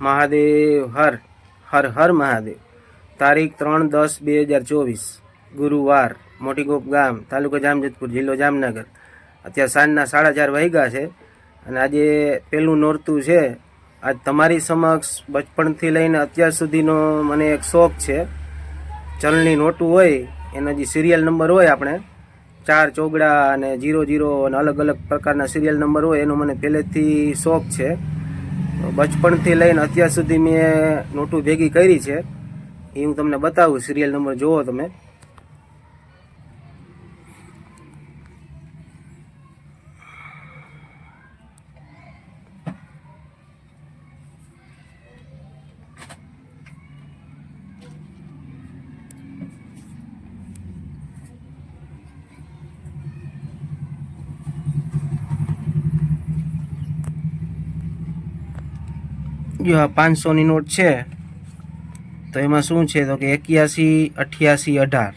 મહાદેવ, હર હર હર મહાદેવ. તારીખ ત્રણ દસ બે હજાર ચોવીસ, ગુરુવાર મોટીકોપ ગામ, તાલુકો જામજતપુર જિલ્લો જામનગર. અત્યારે સાંજના સાડા ચાર વાગ્યા છે અને આજે પહેલું નોરતું છે. આજ તમારી સમક્ષ બચપણથી લઈને અત્યાર સુધીનો મને એક શોખ છે. ચલણી નોટું હોય, એનો જે સિરિયલ નંબર હોય આપણે, ચાર ચોગડા અને જીરો જીરો અને અલગ અલગ પ્રકારના સિરિયલ નંબર હોય, એનો મને પહેલેથી શોખ છે. બચપણથી લઈને અત્યાર સુધી મેં નોટું ભેગી કરી છે. એ હું તમને બતાવું, સિરિયલ નંબર જુઓ તમે. જો પાંચસોની નોટ છે, તો એમાં શું છે? તો કે એક્યાસી, અઠ્યાસી, અઢાર.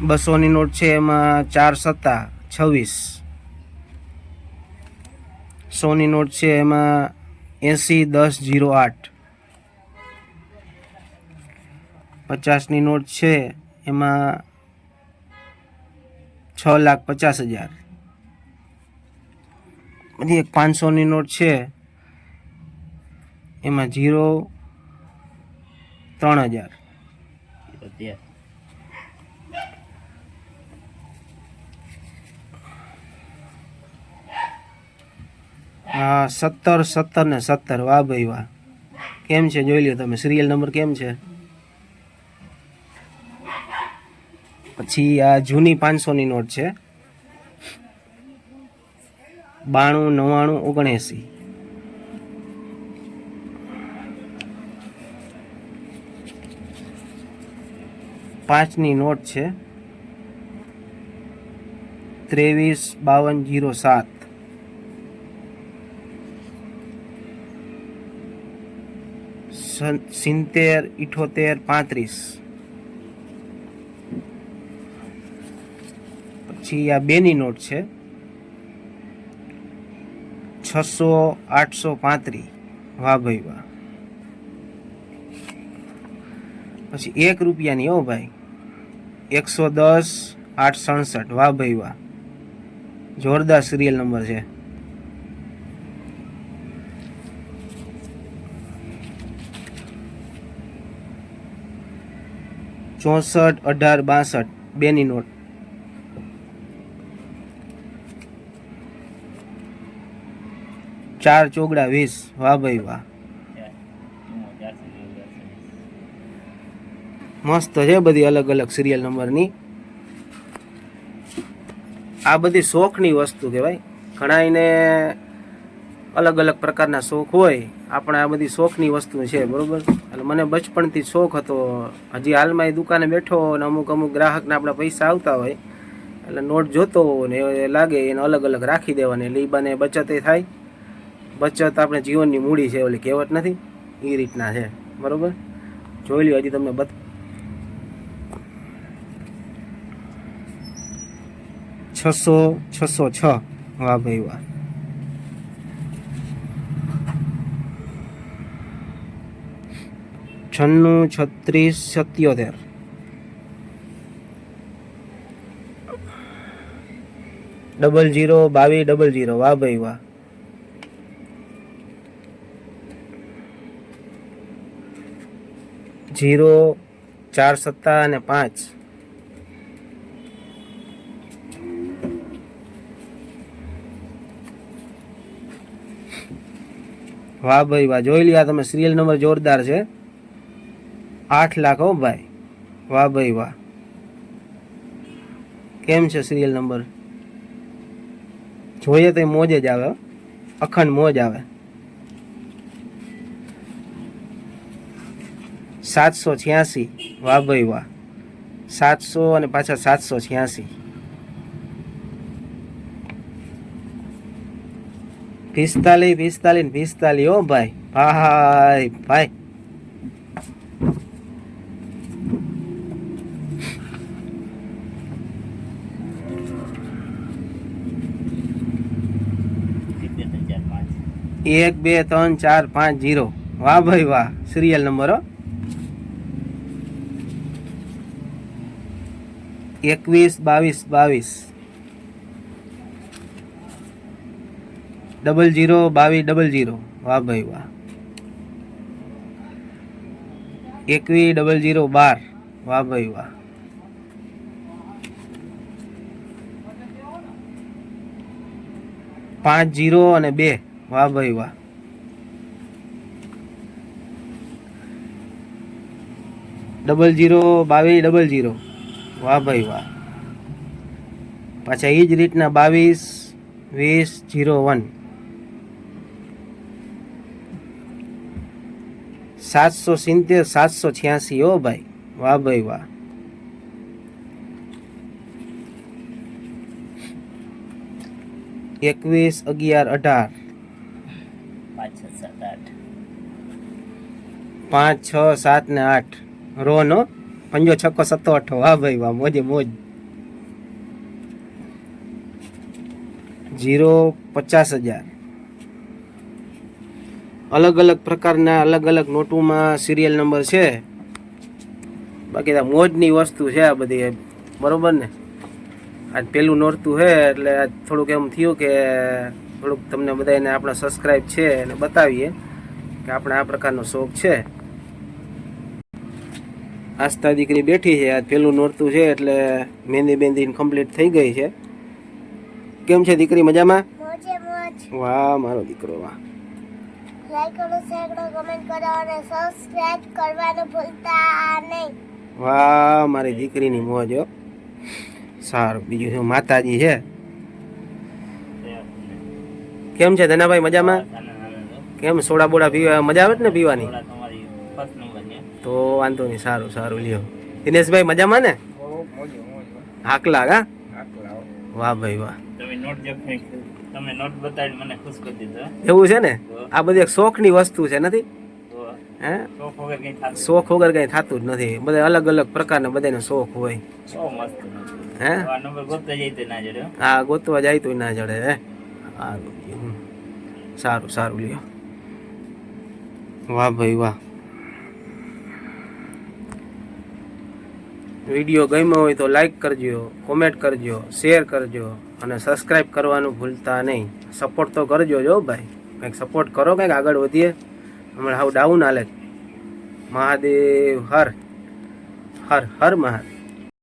બસોની નોટ છે એમાં ચાર સત્તા, છવ્વીસ. સોની નોટ છે એમાં એંસી, દસ, જીરો, આઠ. પચાસની નોટ છે એમાં છ લાખ પચાસ હજાર. બધી એક પાંચસોની નોટ છે. એમાં જીરો ત્રણ હજાર. હા, સત્તર સત્તર ને સત્તર. વાહ ભાઈ વાહ. કેમ છે? જોઈ લો તમે. સિરિયલ નંબર કેમ છે? પછી આ જૂની પાંચસોની નોટ છે. બાણું, નવ્વાણું, ઓગણએંસી. પાંચની નોટ છે. ત્રેવીસ, બાવન, જીરો, સાત. સિત્તેર, ઇઠોતેર, પાંત્રીસ. પછી આ બેની નોટ છે. છસો આઠસો પાંત્રીસ વાહ પછી એક રૂપિયાની હો ભાઈ. એકસો દસ આઠ સડસઠ વાહ ભાઈ વાહ. જોરદાર સિરિયલ નંબર છે. ચોસઠ, અઢાર, બાસઠ. બેની નોટ. ચાર ચોગડા વીસ. વાહ ભાઈ વાહ. મસ્ત છે બધી અલગ અલગ સિરિયલ નંબરની આ બધી શોખની વસ્તુ કહેવાય. ઘણા એને અલગ અલગ પ્રકારના શોખ હોય, આપણે આ બધી શોખની વસ્તુ છે, બરોબર? એટલે મને બચપણથી શોખ હતો. હજી હાલમાં એ દુકાને બેઠો અને અમુક અમુક ગ્રાહકને આપણા પૈસા આવતા હોય. એટલે નોટ જોતો ને લાગે એને અલગ અલગ રાખી દેવાની, એટલે એ બને બચત થાય. બચત આપણે જીવનની મૂડી છે ઓલી કહેવત નથી? એ રીતના છે. બરોબર? જોઈ લ્યો હજી તમને બત છસો છસો છ. વાહ ભાઈ વાહ. છન્નું, છત્રીસ, સત્યોતેર. ડબલ જીરો, બાવીસ, ડબલ જીરો. વાહ ભાઈ વાહ. જીરો, ચાર સત્તા અને પાંચ. વાહ ભાઈ વાહ, જોઈ લ્યા તમે સિરિયલ નંબર જોરદાર છે. આઠ લાખ હો ભાઈ. વાહ ભાઈ વાહ. કેમ છે સિરિયલ નંબર જોઈએ તો મોજ જ આવે અખંડ મોજ આવે. સાતસો છ્યાસી, વાહ ભાઈ વાહ. સાતસો અને પાછા સાતસો છ્યાસી. પિસ્તાલીસ પિસ્તાલીસ પિસ્તાલીસ ઓ ભાઈ. ભાઈ ભાઈ. એક, બે, ત્રણ, ચાર, પાંચ, જીરો. વાહ ભાઈ વાહ. સિરિયલ નંબર, હો. એકવીસ, બાવીસ બાવીસ. ડબલ જીરો બાવીસ ડબલ જીરો. વાહ ભાઈ વાહ. એકવીસ ડબલ જીરો, બાર. વાહ ભાઈ વાહ. પાંચ જીરો અને બે. વાહ ભાઈ વાહ. ડબલ જીરો બાવીસ ડબલ જીરો. વાહ ભાઈ વાહ. પાછા એ જ રીતના બાવીસ વીસ જીરો વન. સાતસો સિત્તેર સાતસો છ્યાસી ઓ ભાઈ. વાહ ભાઈ વાહ. એકવીસ અગિયાર અઢાર. પાંચ છ સાત પાંચ છ સાત ને આઠ. રો નો? પંજો છક્કો સત્તો અઠો વાહ ભાઈ, વાહ, મોજે મોજ. જીરો પચાસ હજાર. અલગ અલગ પ્રકારના અલગ અલગ નોટોમાં સિરિયલ નંબર છે. બાકી તો મોજની વસ્તુ છે આ બધી. બરોબર ને? આજ પેલું નોરતું છે એટલે આજ થોડુંક એમ થયું કે થોડુંક તમને બધાને આપણે સબસ્ક્રાઈબ છે અને બતાવીએ કે આપણે આ પ્રકારનો શોખ છે. આસ્થા દીકરી બેઠી છે આ પેલું નોરતું છે એટલે મહેંદી બેંદી કમ્પ્લીટ થઈ ગઈ છે. કેમ છે દીકરી મજામાં? વાહ મારો દીકરો વાહ. લાઈક કરો શેર કરો કમેન્ટ કરો અને સબસ્ક્રાઇબ કરવાનું ભૂલતા નહીં. વાહ મારી દીકરીની મોજ હો. સારું બીજું શું? માતાજી છે? કેમ છે ધનાભાઈ મજામાં? કેમ સોડા બોડા પીવા મજા આવે ને પીવાની થોડા તમારી ફર્સ્ટ નંબર છે તો વાંધો નહીં સારું સારું લ્યો. દિનેશભાઈ મજામાં ને? હાકલા હા? વાહ ભાઈ વાહ. તમે નોટ જે કંઈક તમે નોટ બતાવી મને ખુશ કરી દીધો એવું છે ને? આ બધી એક શોખની વસ્તુ છે નથી? હે? શોખ વગર કંઈ થતું જ નથી. બધા અલગ અલગ પ્રકારના બધાને શોખ હોય. હે? આ નંબર ગોતતા જાય તો ના જડે હો. ગોતવા જાય તો ના જડે હે? સારું સારું સારું લ્યો. વાહ ભાઈ વાહ. વીડિયો ગમ્યો હોય તો લાઈક કરજો કોમેન્ટ કરજો શેર કરજો અને સબસ્ક્રાઈબ કરવાનું ભૂલતા નહીં. સપોર્ટ તો કરજો જો ભાઈ. કંઈક સપોર્ટ કરો, કંઈક આગળ વધીએ. હમણાં હાવ ડાઉન હાલે. મહાદેવ, હર. હર હર મહાદેવ.